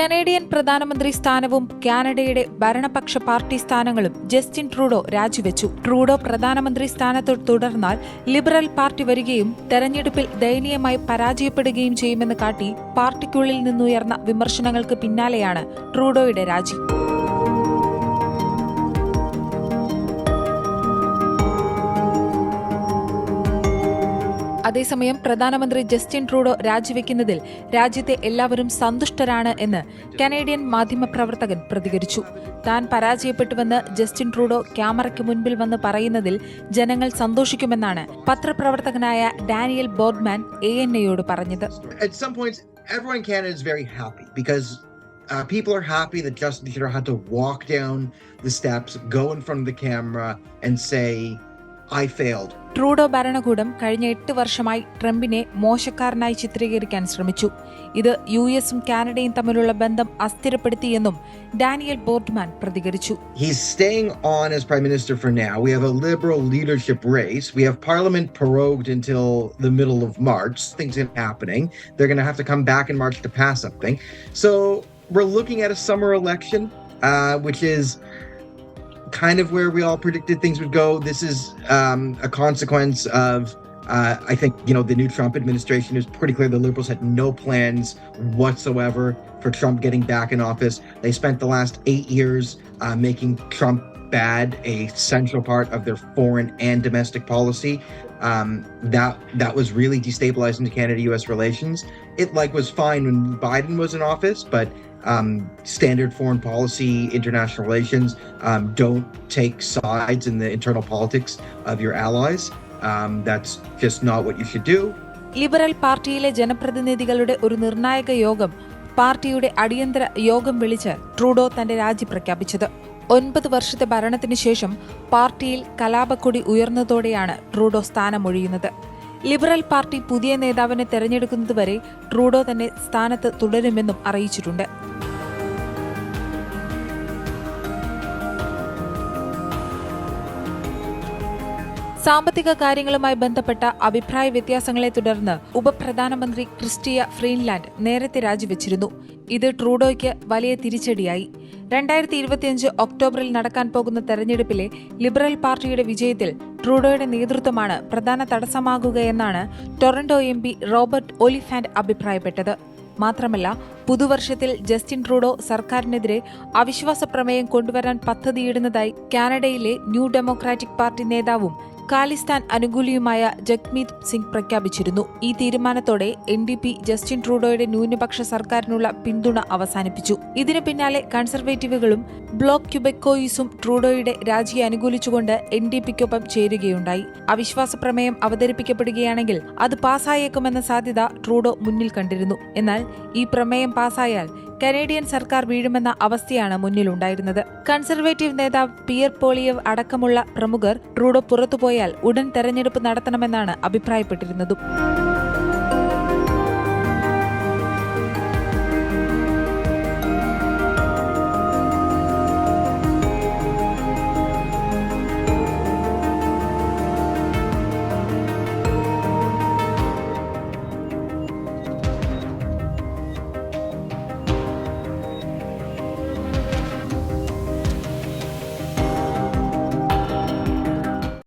Canadian പ്രധാനമന്ത്രി സ്ഥാനവും കാനഡയുടെ ഭരണപക്ഷ പാർട്ടി സ്ഥാനങ്ങളും ജസ്റ്റിൻ ട്രൂഡോ രാജിവെച്ചു. ട്രൂഡോ പ്രധാനമന്ത്രി സ്ഥാനത്ത് തുടർന്നാൽ ലിബറൽ പാർട്ടി വരികയും തെരഞ്ഞെടുപ്പിൽ ദയനീയമായി പരാജയപ്പെടുകയും ചെയ്യുമെന്ന് കാട്ടി പാർട്ടിക്കുള്ളിൽ നിന്നുയർന്ന വിമർശനങ്ങൾക്ക് പിന്നാലെയാണ് ട്രൂഡോയുടെ രാജി. അതേസമയം പ്രധാനമന്ത്രി ജസ്റ്റിൻ ട്രൂഡോ രാജിവെക്കുന്നതിൽ രാജ്യത്തെ എല്ലാവരും സന്തുഷ്ടരാണ് എന്ന് കനേഡിയൻ മാധ്യമപ്രവർത്തകൻ പ്രതികരിച്ചു താൻ പരാജയപ്പെട്ടുവെന്ന് ജസ്റ്റിൻ ട്രൂഡോ ക്യാമറയ്ക്ക് മുൻപിൽ വന്ന് പറയുന്നതിൽ ജനങ്ങൾ സന്തോഷിക്കുമെന്നാണ് പത്രപ്രവർത്തകനായ ഡാനിയൽ ബോർഡ്മാൻ എ എൻ എയോട് പറഞ്ഞത് uh, people are happy that Justin Trudeau had to walk down the steps, go in front of the camera, and say, I failed. Trudeau ഭരണകൂടം കഴിഞ്ഞ എട്ട് വർഷമായി ട്രംപിനെ മോശക്കാരനായി ചിത്രീകരിക്കാൻ ശ്രമിച്ചു ഇത് യു എസും കാനഡയും തമ്മിലുള്ള ബന്ധം അസ്ഥിരപ്പെടുത്തിയെന്നും ഡാനിയൽ ബോർഡ്മാൻ പ്രതികരിച്ചു He's staying on as Prime Minister for now. We have a Liberal leadership race. We have Parliament prorogued until the middle of March. Things are happening. They're going to have to come back in March to pass something. So we're looking at a summer election, uh, which is kind of where we all predicted things would go. This is um, a consequence of. Uh, I think you know the new Trump administration is pretty clear. The Liberals had no plans whatsoever for Trump getting back in office. They spent the last eight years uh, making Trump bad a central part of their foreign and domestic policy. Um, that that was really destabilizing to Canada-U.S. relations. It like was fine when Biden was in office, but um, standard foreign policy, international relations um, don't take sides in the internal politics of your allies. Um, that's just not what you should do. Liberal പാർട്ടിയിലെ ജനപ്രതിനിധികളുടെ ഒരു നിർണായക യോഗം പാർട്ടിയുടെ അടിയന്തര യോഗം വിളിച്ച് Trudeau തന്റെ രാജി പ്രഖ്യാപിച്ചത് ഒൻപത് വർഷത്തെ ഭരണത്തിന് ശേഷം പാർട്ടിയിൽ കലാപക്കൊടി ഉയർന്നതോടെയാണ് ട്രൂഡോ സ്ഥാനമൊഴിയുന്നത് ലിബറൽ പാർട്ടി പുതിയ നേതാവിനെ തെരഞ്ഞെടുക്കുന്നതുവരെ ട്രൂഡോ തന്നെ സ്ഥാനത്ത് തുടരുമെന്നും അറിയിച്ചിട്ടുണ്ട് സാമ്പത്തിക കാര്യങ്ങളുമായി ബന്ധപ്പെട്ട അഭിപ്രായ വ്യത്യാസങ്ങളെ തുടർന്ന് ഉപപ്രധാനമന്ത്രി ക്രിസ്റ്റിയ ഫ്രീൻലാൻഡ് നേരത്തെ രാജിവെച്ചിരുന്നു. ഇത് ട്രൂഡോയ്ക്ക് വലിയ തിരിച്ചടിയായി. രണ്ടായിരത്തി ഇരുപത്തിയഞ്ച് ഒക്ടോബറിൽ നടക്കാൻ പോകുന്ന തെരഞ്ഞെടുപ്പിലെ ലിബറൽ പാർട്ടിയുടെ വിജയത്തിൽ ട്രൂഡോയുടെ നേതൃത്വമാണ് പ്രധാന തടസ്സമാകുകയെന്നാണ് Toronto M P Robert Oliphant അഭിപ്രായപ്പെട്ടത്. മാത്രമല്ല പുതുവർഷത്തിൽ ജസ്റ്റിൻ ട്രൂഡോ സർക്കാരിനെതിരെ അവിശ്വാസ പ്രമേയം കൊണ്ടുവരാൻ പദ്ധതിയിടുന്നതായി കാനഡയിലെ ന്യൂ ഡെമോക്രാറ്റിക് പാർട്ടി നേതാവും ഖാലിസ്ഥാൻ അനുകൂലിയുമായ ജഗ്മീത് സിംഗ് പ്രഖ്യാപിച്ചിരുന്നു. ഈ തീരുമാനത്തോടെ എൻ ഡി പി ജസ്റ്റിൻ ട്രൂഡോയുടെ ന്യൂനപക്ഷ സർക്കാരിനുള്ള പിന്തുണ അവസാനിപ്പിച്ചു. ഇതിനു പിന്നാലെ കൺസർവേറ്റീവുകളും ബ്ലോക്ക് ക്യുബെക്കോയിസും ട്രൂഡോയുടെ രാജിയെ അനുകൂലിച്ചുകൊണ്ട് എൻ ഡി പിക്കൊപ്പം ചേരുകയുണ്ടായി. അവിശ്വാസ പ്രമേയം അവതരിപ്പിക്കപ്പെടുകയാണെങ്കിൽ അത് പാസ്സായേക്കുമെന്ന സാധ്യത ട്രൂഡോ മുന്നിൽ കണ്ടിരുന്നു. എന്നാൽ ഈ പ്രമേയം പാസ്സായാൽ കനേഡിയൻ സർക്കാർ വീഴുമെന്ന അവസ്ഥയാണ് മുന്നിലുണ്ടായിരുന്നത്. കൺസർവേറ്റീവ് നേതാവ് പിയർ പോളിയവ് അടക്കമുള്ള പ്രമുഖർ ട്രൂഡോ പുറത്തുപോയാൽ ഉടൻ തെരഞ്ഞെടുപ്പ് നടത്തണമെന്നാണ് അഭിപ്രായപ്പെട്ടിരുന്നതും.